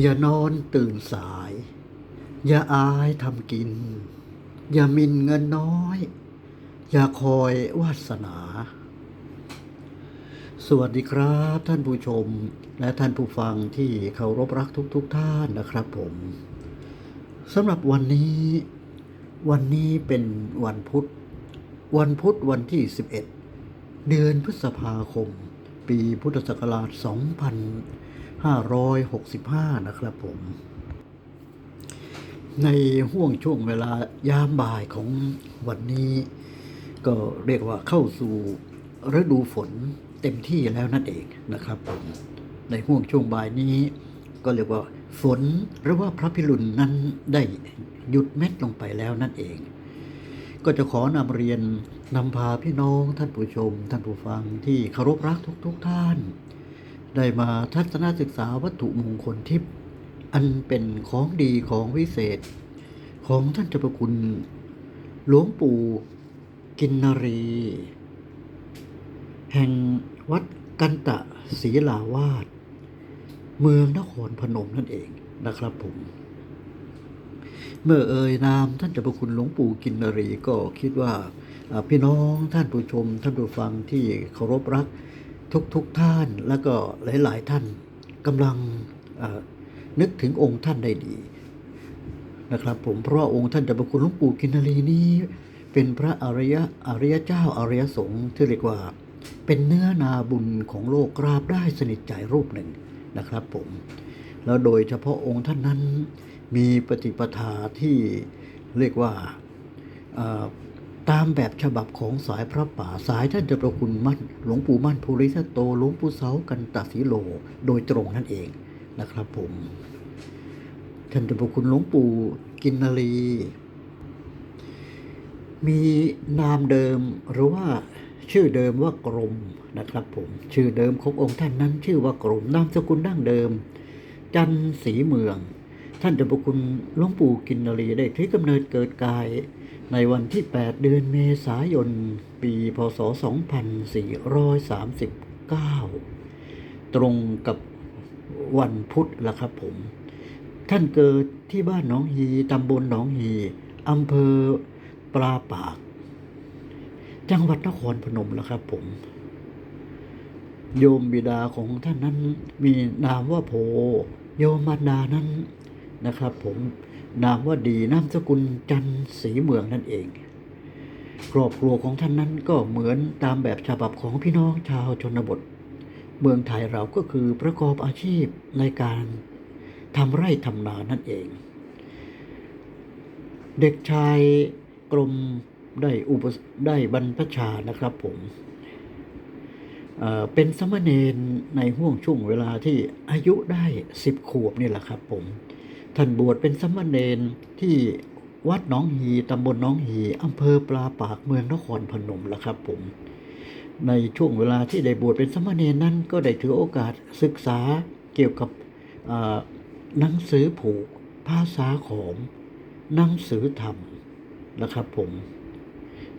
อย่านอนตื่นสาย อย่าอายทำกิน อย่ามินเงินน้อย อย่าคอยวาสนา สวัสดีครับท่านผู้ชมและท่านผู้ฟังที่เคารพรักทุกๆทท่านนะครับผมสำหรับวันนี้ วันนี้เป็นวันพุธ วันพุธวันที่ 11 เดือนพฤษภาคม ปีพุทธศักราช 2565 นะครับผม ในห่วงช่วงเวลายามบ่ายของวันนี้ ก็เรียกว่าเข้าสู่ฤดูฝนเต็มที่แล้วนั่นเองนะครับผมในห่วงช่วงบ่ายนี้ ก็เรียกว่าฝนหรือว่าพระพิรุณนั้นได้หยุดเม็ดลงไปแล้วนั่นเอง ก็จะขอนำเรียนนำพาพี่น้องท่านผู้ชม ท่านผู้ฟังที่เคารพรักทุกๆทท่าน ได้มาทัศนศึกษาวัตถุมงคลทิพย์อันเป็นของดีของวิเศษ ของท่านเจ้าประคุณ หลวงปู่กินนรี แห่งวัดกันตะศรีลาวาสเมืองนครพนมนั่นเองนะครับผม เมื่อเอ่ยนามท่านเจ้าประคุณหลวงปู่กินนรีก็คิดว่าพี่น้องท่านผู้ชมท่านผู้ฟังที่เคารพรัก ทุกๆทท่านแล้วก็หลาย ๆ ท่านกำลังนึกถึงองค์ท่านได้ดีนะครับผมเพราะองค์ท่านจ้าประคุณหลวงปู่กินรีนี้ เป็นพระอริยะอริยเจ้าอริยสงฆ์ที่เรียกว่า เป็นเนื้อนาบุญของโลกกราบได้สนิทใจรูปหนึ่งนะครับผมแล้วโดยเฉพาะองค์ท่านนั้นมีปฏิปทาที่เรียกว่า ตามแบบฉบับของสายพระป่าสายท่านเจ้าประคุณมั่น หลวงปู่มั่นภูริทัตโตหลวงปู่เสากันตสีโล โดยตรงนั่นเองนะครับผมท่านเจ้าประคุณหลวงปู่กินนารี มีนามเดิมหรือว่าชื่อเดิมว่ากรมนะครับผมชื่อเดิมขององค์ท่านนั้น ชื่อว่ากรมนามสกุลดั้งเดิม จันทร์ศรีเมือง ท่านเจ้าประคุณหลวงปู่กินนรีได้ถือกำเนิดเกิดกาย ในวันที่ 8 เดือนเมษายน ปีพศ 2439 ตรงกับวันพุธละครับผม ท่านเกิดที่บ้านหนองฮีตำบลหนองฮีอำเภอปลาปาก จังหวัดนครพนมล้วครับผม โยมบิดาของท่านนั้นมีนามว่าโพโยมมารดานั้น นะครับผมนามว่าดีนามสกุลจันศรีเมืองนั่นเอง ครอบครัวของท่านนั้นก็เหมือนตามแบบฉบับของพี่น้องชาวชนบท เมืองไทยเราก็คือประกอบอาชีพในการทำไร่ทำนานั่นเอง เด็กชายกรมได้อุปได้บรรพชานะครับผมเเป็นสมณเณรในห่วงช่วงเวลาที่อายุได้สิบขวบนี่แหละครับผม ท่านบวชเป็นสมณเณรที่วัดหนองฮีตำบลหนองฮีอำเภอปลาปากเมืองนครพนมละครับผม ในช่วงเวลาที่ได้บวชเป็นสมณเณรนั้นก็ได้ถือโอกาสศึกษาเกี่ยวกับหนังสือผูกภาษาขอมหนังสือธรรมนะครับผม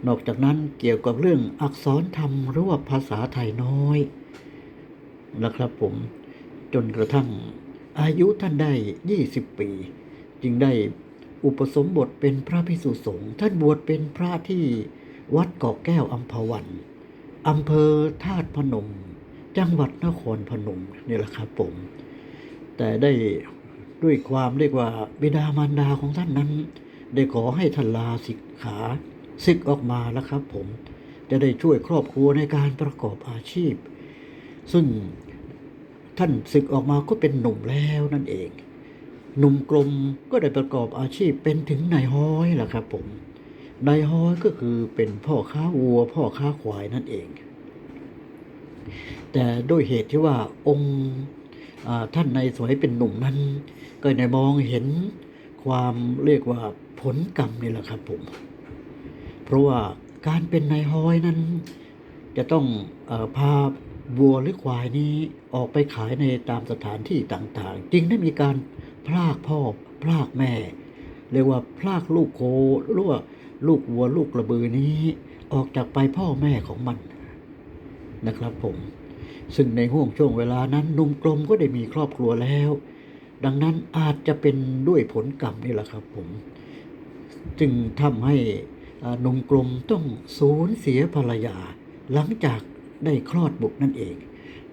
นอกจากนั้นเกี่ยวกับเรื่องอักษรธรรมหรือว่าภาษาไทยน้อยนะครับผมจนกระทั่ง อายุท่านได้20ปี จึงได้อุปสมบทเป็นพระภิกษุสงฆ์ท่านบวชเป็นพระที่วัดเกาะแก้วอัมพวันอำเภอธาตุพนม จังหวัดนครพนมนี่แหละครับผม แต่ได้ด้วยความเรียกว่าบิดามารดาของท่านนั้น ได้ขอให้ท่านลาสิกขาศึกออกมาแล้วครับผม จะได้ช่วยครอบครัวในการประกอบอาชีพ ซึ่ง ท่านศึกออกมาก็เป็นหนุ่มแล้วนั่นเอง หนุ่มกลมก็ได้ประกอบอาชีพเป็นถึงนายห้อยล่ะครับผมนายห้อยก็คือเป็นพ่อค้าวัว พ่อค้าควายนั่นเอง แต่ด้วยเหตุที่ว่าองค์ท่านในสมัยเป็นหนุ่มนั้น ก็ได้มองเห็นความเรียกว่าผลกรรมนี่แหละครับผม เพราะว่าการเป็นนายห้อยนั้น จะต้องอพา วัวหรือควายนี้ออกไปขายในตามสถานที่ต่างๆจึงได้มีการพลากพ่อพลากแม่ เรียกว่าพลากลูกโคหรือว่าลูกวัวลูกกระบือนี้ ออกจากไปพ่อแม่ของมันนะครับผม ซึ่งในห่วงช่วงเวลานั้นนุ่มกลมก็ได้มีครอบครัวแล้ว ดังนั้นอาจจะเป็นด้วยผลกรรมนี่แหละครับผม จึงทำให้นุ่มกลมต้องสูญเสียภรรยา หลังจาก ได้คลอดบุตรนั่นเอง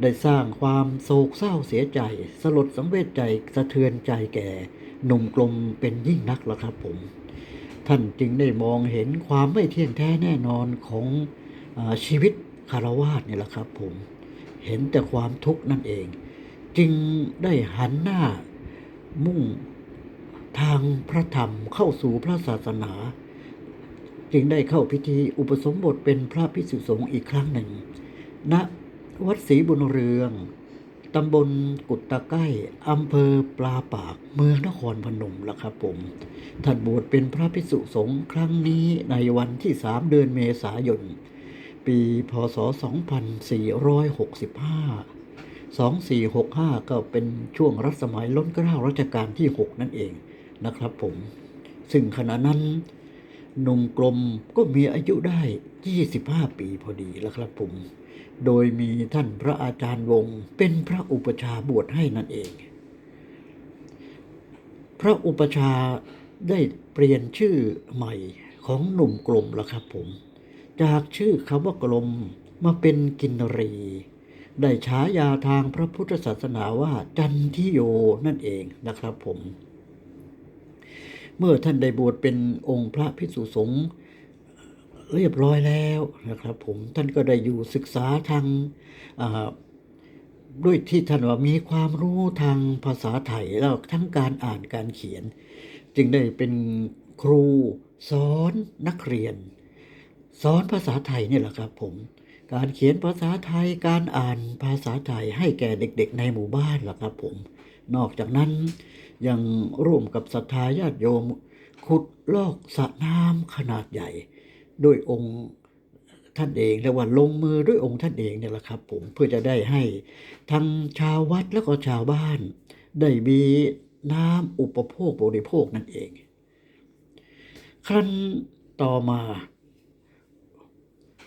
ได้สร้างความโศกเศร้าเสียใจ สลดสังเวชใจสะเทือนใจแก่หนุ่มกลมเป็นยิ่งนักละครับผม ท่านจึงได้มองเห็นความไม่เที่ยงแท้แน่นอนของอชีวิตคารวาสนี่แหละครับผม เห็นแต่ความทุกข์นั่นเอง จึงได้หันหน้ามุ่งทางพระธรรมเข้าสู่พระศาสนา จึงได้เข้าพิธีอุปสมบทเป็นพระภิกษุสงฆ์อีกครั้งหนึ่ง ณวัดศรีบุญเรือง ตำบลกุดตะไก้อำเภอปลาปาก เมืองนครพนมละครับผม ท่านบวชเป็นพระภิกษุสงฆ์ครั้งนี้ในวันที่3เดือนเมษายน ปีพศ 2465 2465 ก็เป็นช่วงรัชสมัยล้นเกล้ารัชกาลที่ 6 นั่นเองนะครับผม ซึ่งขณะนั้นหนุ่มกลมก็มีอายุได้ 25 ปีพอดีแล้วครับผม โดยมีท่านพระอาจารย์วงศ์เป็นพระอุปชาบวชให้นั่นเอง พระอุปชาได้เปลี่ยนชื่อใหม่ของหนุ่มกลมแล้วครับผม จากชื่อคำว่ากลมมาเป็นกินรี ได้ฉายาทางพระพุทธศาสนาว่าจันทิโยนั่นเองนะครับผม เมื่อท่านได้บวชเป็นองค์พระภิกษุสงฆ์ เรียบร้อยแล้วนะครับ ผมท่านก็ได้อยู่ศึกษาทางด้วยที่ท่านว่ามีความรู้ทางภาษาไทยแล้วทั้งการอ่านการเขียน จึงได้เป็นครูสอนนักเรียน สอนภาษาไทยนี่แหละครับผมการเขียนภาษาไทยการอ่านภาษาไทยให้แก่เด็กๆในหมู่บ้านล่ะครับผม นอกจากนั้นยังร่วมกับศรัทธาญาติโยม ขุดลอกสระน้ำขนาดใหญ่ ด้วยองค์ท่านเองเรียกว่าลงมือด้วยองค์ท่านเองเนี่ยแหละครับผมเพื่อจะได้ให้ทั้งชาววัดแล้วก็ชาวบ้าน ได้มีน้ำอุปโภคบริโภคนั่นเอง ครั้นต่อมา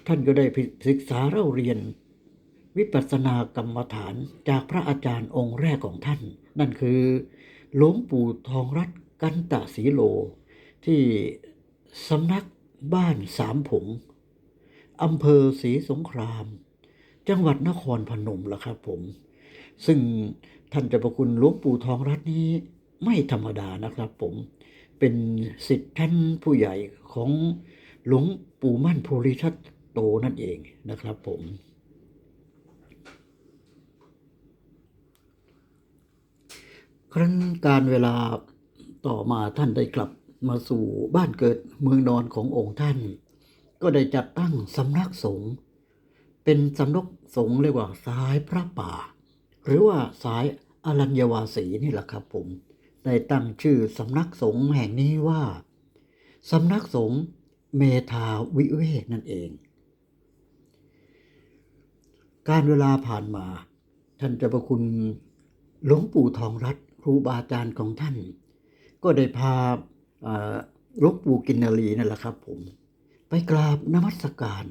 ท่านก็ได้ศึกษาเล่าเรียน วิปัสสนากรรมฐานจากพระอาจารย์องค์แรกของท่าน นั่นคือหลวงปู่ทองรัตน์กันตะสีโล ที่สำนัก บ้านสามผงอำเภอศรีสงคราม จังหวัดนครพนมล่ะครับผม ซึ่งท่านเจ้าประคุณหลวงปู่ทองรัตน์นี้ไม่ธรรมดานะครับผม เป็นสิทธิ์ท่านผู้ใหญ่ของหลวงปู่มั่นภูริทัตโตนั่นเองนะครับผมครั้นการเวลาต่อมาท่านได้กลับ มาสู่บ้านเกิดเมืองนอนขององค์ท่าน ก็ได้จัดตั้งสำนักสงฆ์เป็นสำนักสงฆ์เรียกว่าสายพระป่า หรือว่าสายอรัญญวาสีนี่แหละครับผม ได้ตั้งชื่อสำนักสงฆ์แห่งนี้ว่าสำนักสงฆ์เมธาวิเวกนั่นเอง การเวลาผ่านมา ท่านเจ้าประคุณหลวงปู่ทองรัตครูบาอาจารย์ของท่าน ก็ได้พา หลวงปู่กินนารีนั่นแหละครับ ผม ไปกราบนมัสการ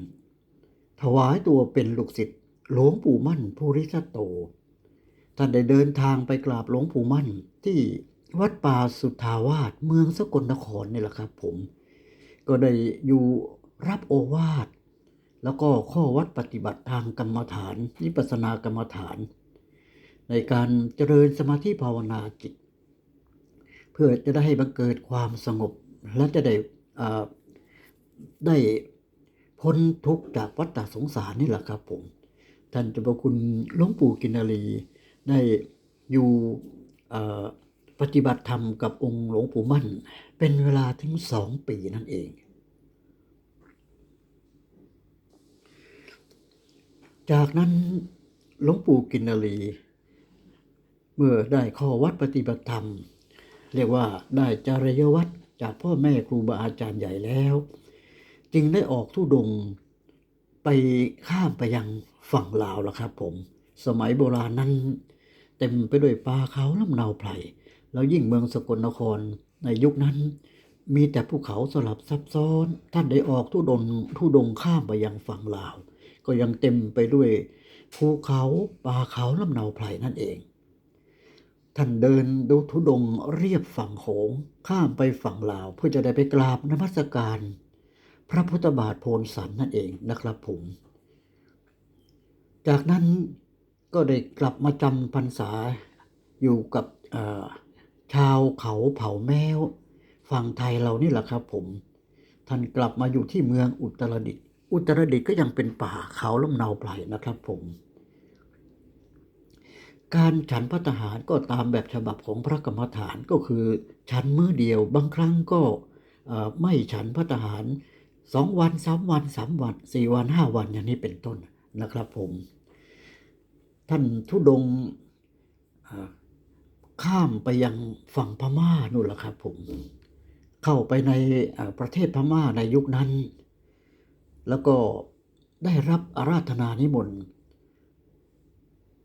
ถวายตัวเป็นลูกศิษย์หลวงปู่มั่นภูริทัตโต ท่านได้เดินทางไปกราบหลวงปู่มั่นที่วัดป่าสุทธาวาสเมืองสกลนครนี่แหละครับ ผม ก็ได้อยู่รับโอวาท แล้วก็ข้อวัดปฏิบัติทางกรรมฐานวิปัสสนากรรมฐาน ในการเจริญสมาธิภาวนาจิต เพื่อจะได้ให้บังเกิดความสงบ และจะได้ได้พ้นทุกข์จากวัฏสงสารนี่แหละครับผม ท่านเจ้าพระคุณหลวงปู่กินารีได้อยู่ปฏิบัติธรรมกับองค์หลวงปู่มั่น เป็นเวลาถึงสองปีนั่นเอง จากนั้นหลวงปู่กินนารี เมื่อได้ข้อวัดปฏิบัติธรรม เรียกว่าได้จริยวัดจากพ่อแม่ครูบาอาจารย์ใหญ่แล้ว จึงได้ออกทุดงไปข้ามไปยังฝั่งลาวแล้วครับผม สมัยโบราณนั้น เต็มไปด้วยป่าเขาลำนาวไพรแล้วยิ่งเมืองสกลนครในยุคนั้น มีแต่ภูเขาสลับซับซ้อน ท่านได้ออกทุดงทุดงข้ามไปยังฝั่งลาว ก็ยังเต็มไปด้วยภูเขาป่าเขาลำนาวไพรนั่นเอง ท่านเดินดูทุดงเรียบฝั่งโขง ข้ามไปฝั่งลาว เพื่อจะได้ไปกราบนมัสการ พระพุทธบาทโพนสันนั่นเองนะครับผม จากนั้นก็ได้กลับมาจำพรรษาอยู่กับชาวเขาเผ่าแมวฝั่งไทยเรานี่แหละครับผม ท่านกลับมาอยู่ที่เมืองอุตรดิตถ์อุตรดิตถ์ก็ยังเป็นป่าเขาลำเนาไพรนะครับผม การฉันพระทหารก็ตามแบบฉบับของพระกรรมฐานก็คือ ฉันมื้อเดียวบางครั้งก็ไม่ฉันพระทหารสองวันสามวันสามวันสี่วันห้าวันอย่างนี้เป็นต้นนะครับผม ท่านทุดงข้ามไปยังฝั่งพม่านู่นแหละครับผม เข้าไปในประเทศพม่าในยุคนั้น แล้วก็ได้รับอาราธนานิมนต์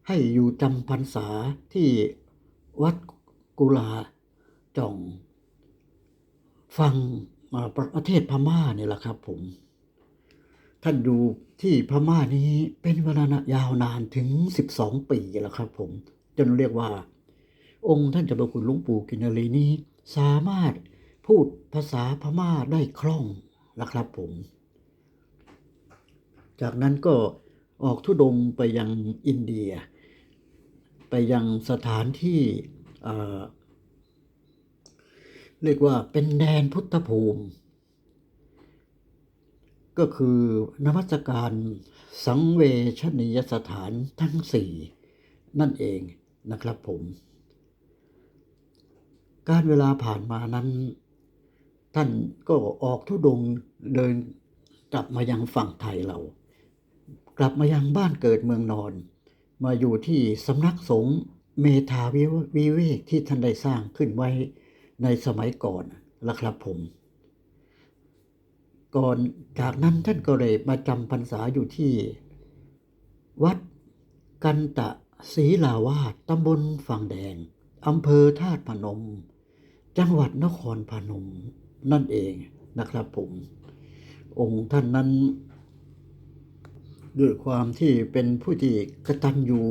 ให้อยู่จำพรรษาที่วัดกุลาจ่อง ฟังประเทศพม่าเนี่ยแหละครับผม ท่านอยู่ที่พม่านี้เป็นเวลายาวนานถึง 12 ปีแล้วครับผม จนเรียกว่า องค์ท่านเจ้าประคุณหลวงปู่กินรีนี้ สามารถพูดภาษาพม่าได้คล่องนะครับผม จากนั้นก็ออกทุดงไปยังอินเดีย ไปยังสถานที่เรียกว่าเป็นแดนพุทธภูมิ ก็คือนมัสการสังเวชนียสถานทั้งสี่นั่นเองนะครับผม การเวลาผ่านมานั้น ท่านก็ออกทุดงเดินกลับมายังฝั่งไทยเรา กลับมายังบ้านเกิดเมืองนอน มาอยู่ที่สำนักสงฆ์เมธาวิวเวกที่ท่านได้สร้างขึ้นไว้ในสมัยก่อนละครับผม ก่อนจากนั้นท่านก็เลยมาจำพรรษาอยู่ที่ วัดกันตะศรีลาวาสตำบลฝั่งแดงอำเภอธาตุพนม จังหวัดนครพนมนั่นเองนะครับผม องค์ท่านนั้น ด้วยความที่เป็นผู้ที่กตัญญู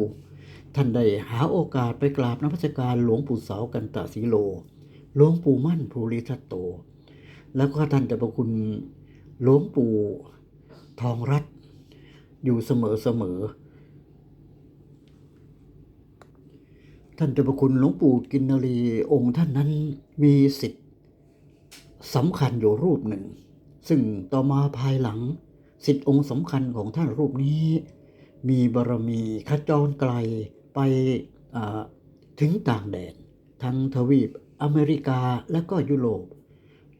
ท่านได้หาโอกาสไปกราบนมัสการหลวงปู่เสากันตะสีโล หลวงปู่มั่นภูริทัตโต แล้วก็ท่านจะประคุณหลวงปู่ทองรัตอยู่เสมอเสมอ ท่านเจ้าประคุณหลวงปู่กินนรีองค์ท่านนั้นมีสิทธิ์สำคัญอยู่รูปหนึ่ง ซึ่งต่อมาภายหลัง สิทธิองค์สำคัญของท่านรูปนี้ มีบารมีขจรไกลไปถึงต่างแดน ทั้งทวีปอเมริกาและก็ยุโรป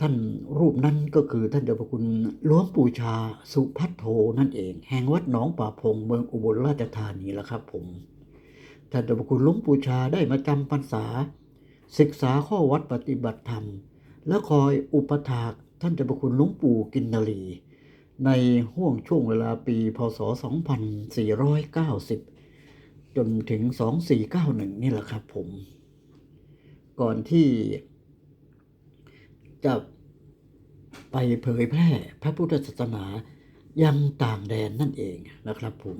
ท่านรูปนั้นก็คือท่านเจ้าพระคุณหลวงปู่ชาสุพัทโทนั่นเอง แห่งวัดหนองป่าพงเมืองอุบลราชธานีละครับผมท่านเจ้าพระคุณหลวงปู่ชาได้มาจำพรรษา ศึกษาข้อวัดปฏิบัติธรรม และคอยอุปถากท่านเจ้าพระคุณหลวงปู่กินนรี ในห่วงช่วงเวลาปีพศ 2490 จนถึง 2491 นี่แหละครับผม ก่อนที่จะไปเผยแพร่พระพุทธศาสนายังต่างแดนนั่นเองนะครับผม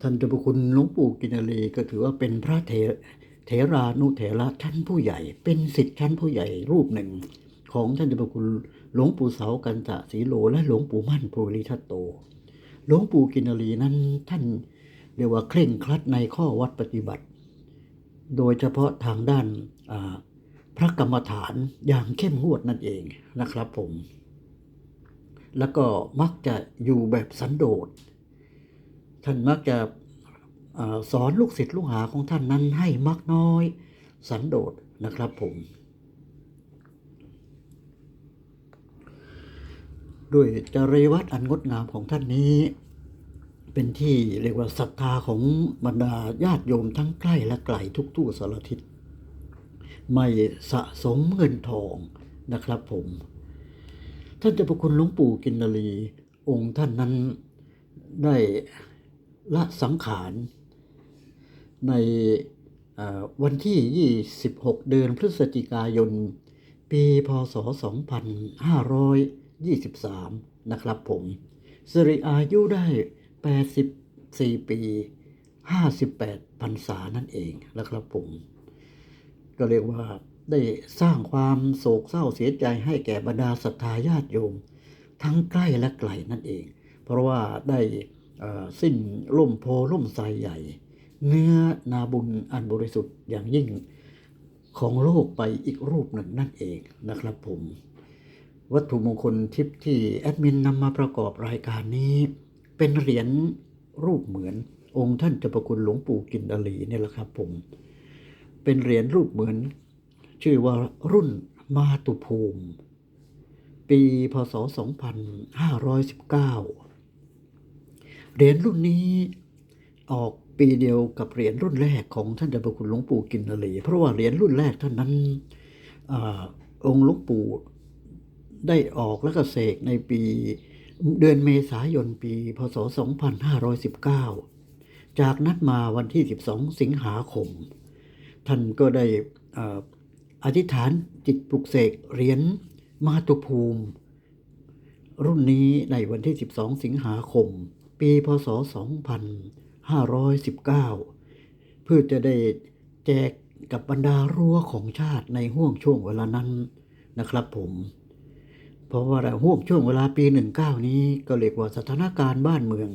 ท่านเจ้าพระคุณหลวงปู่กินรีก็ถือว่าเป็นพระเถเถรานุเถระชั้นผู้ใหญ่ เป็นสิทธิชั้นผู้ใหญ่รูปหนึ่งของท่านเจ้าพระคุณ หลวงปู่เสากันตะสีโล และหลวงปู่มั่นภูริทัตโต หลวงปู่กินรีนั้นท่านเรียกว่าเคร่งครัดในข้อวัดปฏิบัติ โดยเฉพาะทางด้านพระกรรมฐานอย่างเข้มงวดนั่นเองนะครับผม แล้วก็มักจะอยู่แบบสันโดษ ท่านมักจะอสอนลูกศิษย์ลูกหาของท่านนั้นให้มักน้อย สันโดษนะครับผม ด้วยจริยวัตรอันงดงามของท่านนี้ เป็นที่เรียกว่าศรัทธาของบรรดาญาติโยมทั้งใกล้และไกลทุกทั่วสารทิศไม่สะสมเงินทองนะครับผม ท่านเจ้าพระคุณหลวงปู่กินนรีองค์ท่านนั้นได้ละสังขารในวันที่ 26 เดือนพฤศจิกายน ปี พศ 23 นะครับผมสิริอายุได้ 84 ปี 58พรรษานั่นเองนะครับผม ก็เรียกว่าได้สร้างความโศกเศร้าเสียใจให้แก่บรรดาศรัทธาญาติโยม ทั้งใกล้และไกลนั่นเอง เพราะว่าได้สิ้นล่มโพล่มไทรใหญ่ เนื้อนาบุญอันบริสุทธิ์อย่างยิ่งของโลกไปอีกรูปหนึ่งนั่นเองนะครับผม วัตถุมงคลทิปที่แอดมินนำมาประกอบรายการนี้ เป็นเหรียญรูปเหมือนองค์ท่านเจ้าประคุณหลวงปู่กินดาลีเนี่ยแหละครับผม เป็นเหรียญรูปเหมือน ชื่อว่ารุ่นมาตุภูมิ ปีพศ 2519 เหรียญรุ่นนี้ออกปีเดียวกับเหรียญรุ่นแรกของท่านเจ้าประคุณหลวงปู่กินนรีเพราะว่าเหรียญรุ่นแรกท่านนั้นอองค์หลวงปู่ ได้ออกแล้วก็เสกในปีเดือนเมษายนปี พศ 2519 จากนั้นมาวันที่ 12 สิงหาคม ท่านก็ได้เอ่ออธิษฐานจิตปลุกเสกเหรียญมาตุภูมิ รุ่นนี้ในวันที่ 12 สิงหาคม ปี พศ 2519 เพื่อจะได้แจกกับบรรดารั้วของชาติในห่วงช่วงเวลานั้นนะครับผม เพราะว่าห่วงช่วงเวลาปี 19 นี้ก็เรียกว่าสถานการณ์บ้านเมือง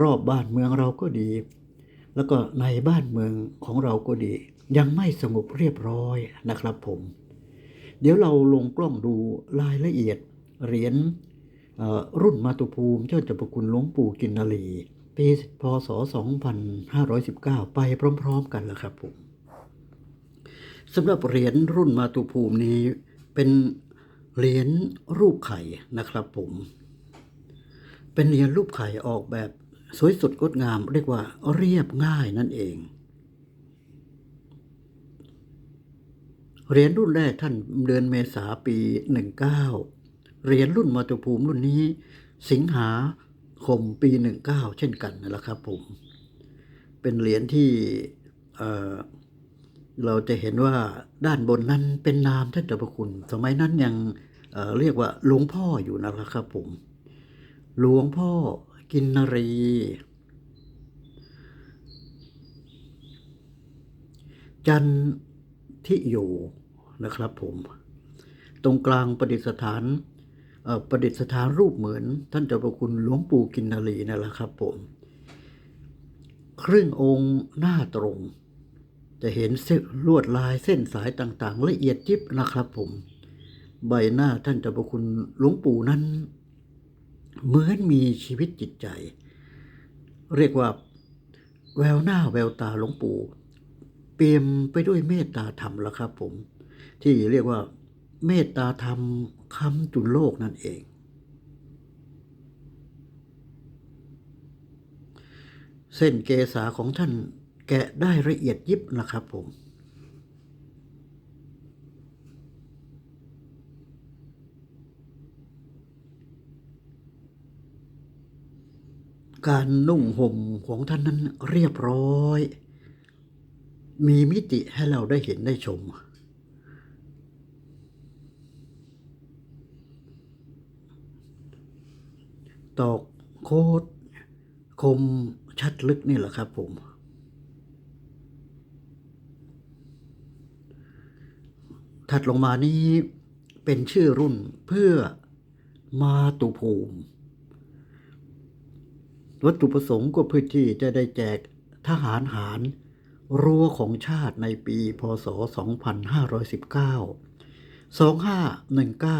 รอบบ้านเมืองเราก็ดี แล้วก็ในบ้านเมืองของเราก็ดี ยังไม่สงบเรียบร้อยนะครับผม เดี๋ยวเราลงกล้องดูรายละเอียดเหรียญรุ่นมาตุภูมิเจ้าจักรคุณหลวงปู่กินนรีปีพศ 2519 ไปพร้อมๆกันแล้วครับผมสำหรับเหรียญรุ่นมาตุภูมินี้เป็น เหรียญรูปไข่นะครับผม เป็นเหรียญรูปไข่ออกแบบสวยสดงดงาม เรียกว่าเรียบง่ายนั่นเองเหรียญรุ่นแรกท่านเดือนเมษาปี 19 เหรียญรุ่นมาตุภูมิรุ่นนี้ สิงหาคมปี 19 เช่นกันนั่นแหละครับผม เป็นเหรียญที่เอ่อเราจะเห็นว่าด้านบนนั้นเป็นนามท่านเจ้าพระคุณ สมัยนั้นยัง เรียกว่าหลวงพ่ออยู่นะครับผม หลวงพ่อกินนรี จันทิอยู่นะครับผม ตรงกลางประดิษฐานประดิษฐานรูปเหมือนท่านเจ้าประคุณหลวงปู่กินนารีนั่นแหละครับผม ครึ่งองค์หน้าตรง จะเห็นเส้นลวดลายเส้นสายต่างๆ ละเอียดยิบนะครับผม ใบหน้าท่านเจ้าประคุณหลวงปู่นั้น เหมือนมีชีวิตจิตใจ เรียกว่า แววหน้าแววตาหลวงปู่ เปี่ยมไปด้วยเมตตาธรรมแล้วครับผม ที่เรียกว่า เมตตาธรรมคำจุนโลกนั่นเอง เส้นเกษาของท่านแกะได้ละเอียดยิบนะครับผม การนุ่งห่มของท่านนั้นเรียบร้อย มีมิติให้เราได้เห็นได้ชม ตอกโคดคมชัดลึกนี่แหละครับผม ถัดลงมานี้เป็นชื่อรุ่นเพื่อมาตุภูมิ วัตถุประสงค์ก็เพื่อที่จะได้แจกทหารหารรั้วของชาติในปี พศ 2519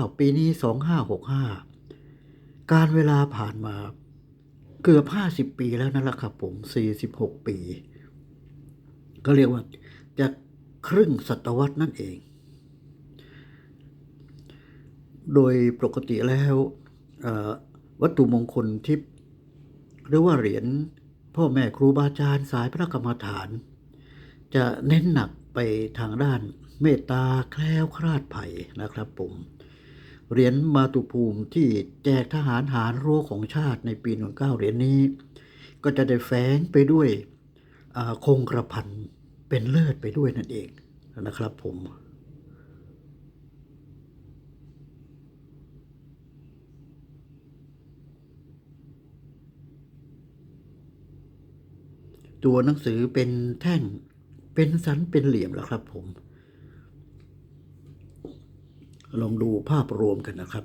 2519 ปีนี้ 2565 การเวลาผ่านมาเกือบ 50 ปีแล้วนั่นแหละครับผม 46 ปี ก็เรียกว่าจะครึ่งศตวรรษนั่นเอง โดยปกติแล้ววัตถุมงคลทิพย์ หรือว่าเหรียญพ่อแม่ครูบาอาจารย์สายพระกรรมฐาน จะเน้นหนักไปทางด้านเมตตาแคล้วคลาดภัยนะครับผมเหรียญมาตุภูมิที่แจกทหารหารรั้วของชาติในปี 19 เหรียญนี้ ก็จะได้แฝงไปด้วยคงกระพันเป็นเลิศไปด้วยนั่นเองนะครับผม ร ตัวหนังสือเป็นแท่งเป็นสันเป็นเหลี่ยมแล้วครับผม ลองดูภาพรวมกันนะครับ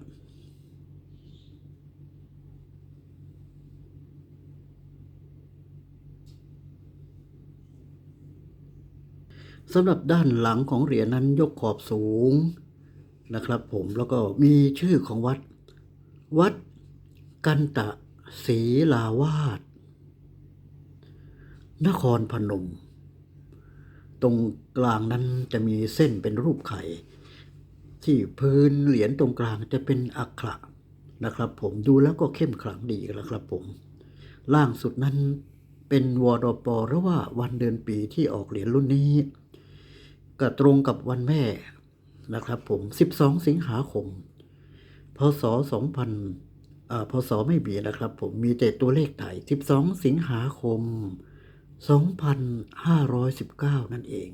สำหรับด้านหลังของเหรียญนั้นยกขอบสูงนะครับ ผมแล้วก็มีชื่อของวัด วัดกันตะศรีลาวาส นครพนม ตรงกลางนั้นจะมีเส้นเป็นรูปไข่ ที่พื้นเหรียญตรงกลางจะเป็นอักขระนะครับผมดูแล้วก็เข้มขลังดีนะครับผม ล่างสุดนั้นเป็นวอดปหรือว่าวันเดือนปีที่ออกเหรียญรุ่นนี้ก็ตรงกับวันแม่นะครับผม 12 สิงหาคม พศ 2000อ่าพศไม่มีนะครับผมมีแต่ตัวเลขไทย 12 สิงหาคม 2519 นั่นเอง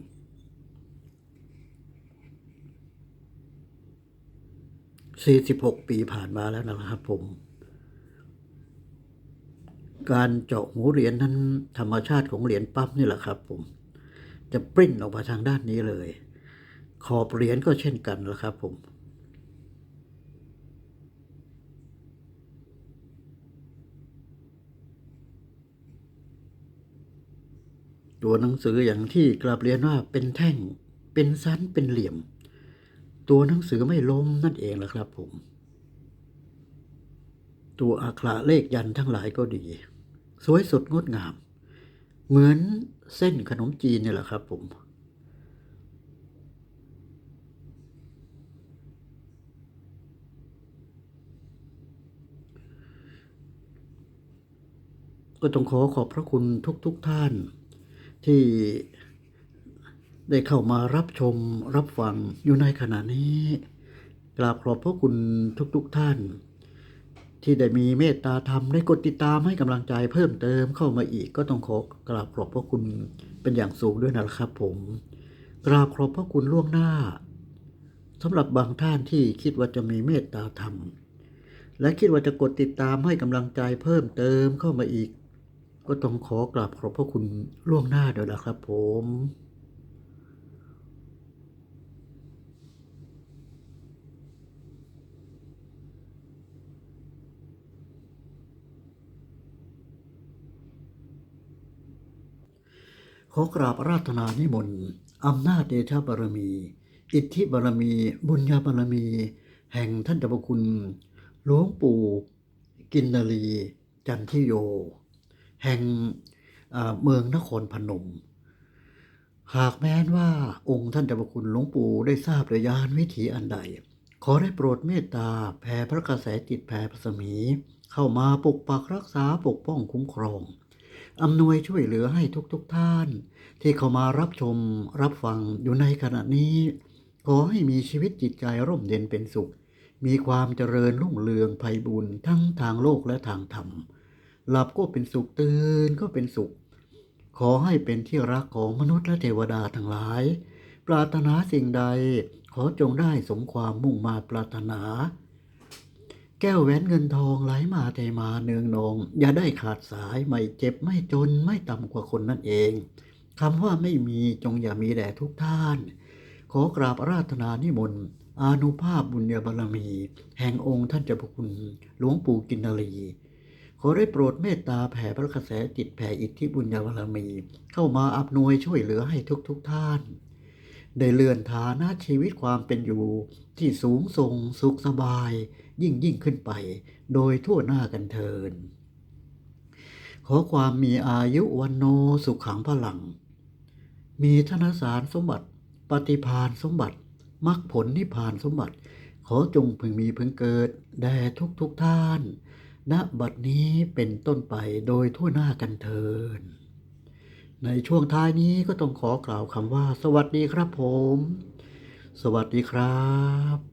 46 ปีผ่านมาแล้วนะครับผม การเจาะหูเหรียญนั้นธรรมชาติของเหรียญปั๊มนี่แหละครับผม จะปริ้นออกมาทางด้านนี้เลย ขอบเหรียญก็เช่นกันนะครับผม ตัวหนังสืออย่างที่กราบเรียนว่าเป็นแท่ง เป็นสันเป็นเหลี่ยม ตัวหนังสือไม่ล้มนั่นเองแหละครับผม ตัวอักขระเลขยันทั้งหลายก็ดี สวยสดงดงาม เหมือนเส้นขนมจีนเนี่ยแหละครับผมก็ต้องขอขอบพระคุณทุกๆทท่าน ที่ได้เข้ามารับชมรับฟังอยู่ในขณะนี้ กราบขอบพระคุณทุกๆทท่าน ที่ได้มีเมตตาธรรมได้กดติดตามให้กำลังใจเพิ่มเติมเข้ามาอีกก็ต้องขอกราบขอบพระคุณเป็นอย่างสูงด้วยนะครับผม กราบขอบพระคุณล่วงหน้าสำหรับบางท่านที่คิดว่าจะมีเมตตาธรรม และคิดว่าจะกดติดตามให้กำลังใจเพิ่มเติมเข้ามาอีก ก็ต้องขอกราบขอบพระคุณล่วงหน้าเด้วยวนะครับผมขอกราบราธนานิมนต์อำนาจเดชบารมี อิทธิบารมี บุญญาบารมี แห่งท่านเจ้าพรคุณ หลวงปู่ กินนารีจันทิโย แห่งเมืองนครพนม หากแม้นว่าองค์ท่านเจ้าพระคุณหลวงปู่ได้ทราบระยานวิถีอันใด ขอได้โปรดเมตตาแผ่พระกระแสจิตแผ่พระสมี เข้ามาปกปักรักษาปกป้องคุ้มครองอำนวยช่วยเหลือให้ทุกๆทท่าน ที่เข้ามารับชมรับฟังอยู่ในขณะนี้ ขอให้มีชีวิตจิตใจร่มเย็นเป็นสุข มีความเจริญรุ่งเรืองไพบุญทั้งทางโลกและทางธรรม หลับก็เป็นสุขตื่นก็เป็นสุข ขอให้เป็นที่รักของมนุษย์และเทวดาทั้งหลาย ปรารถนาสิ่งใดขอจงได้สมความมุ่งมาปรารถนา แก้วแหวนเงินทองไหลมาเทมาเนืองนอง อย่าได้ขาดสายไม่เจ็บไม่จนไม่ต่ำกว่าคนนั่นเองคำว่าไม่มีจงอย่ามีแด่ทุกท่าน ขอกราบราธนานิมนต์อานุภาพบุญญาบารมี แห่งองค์ท่านเจ้าพระคุณ หลวงปู่กินนารี ขอได้โปรดเมตตาแผ่พระกระแสจิตแผ่อิทธิบุญญาบารมี เข้ามาอับนวยช่วยเหลือให้ทุกๆทท่าน ได้เลื่อนฐานะชีวิตความเป็นอยู่ที่สูงส่งสุขสบาย ยิ่งยิ่งขึ้นไป โดยทั่วหน้ากันเทิน ขอความมีอายุวันโนสุขขังพลัง มีธนสารสมบัติ ปฏิพานสมบัติมรรคผลนิพพานสมบัติ ขอจงพึงมีพึงเกิดแด่ทุกทุกท่าน ณบัดนี้เป็นต้นไปโดยทั่วหน้ากันเทิน ในช่วงท้ายนี้ก็ต้องขอกล่าวคำว่า สวัสดีครับผม สวัสดีครับ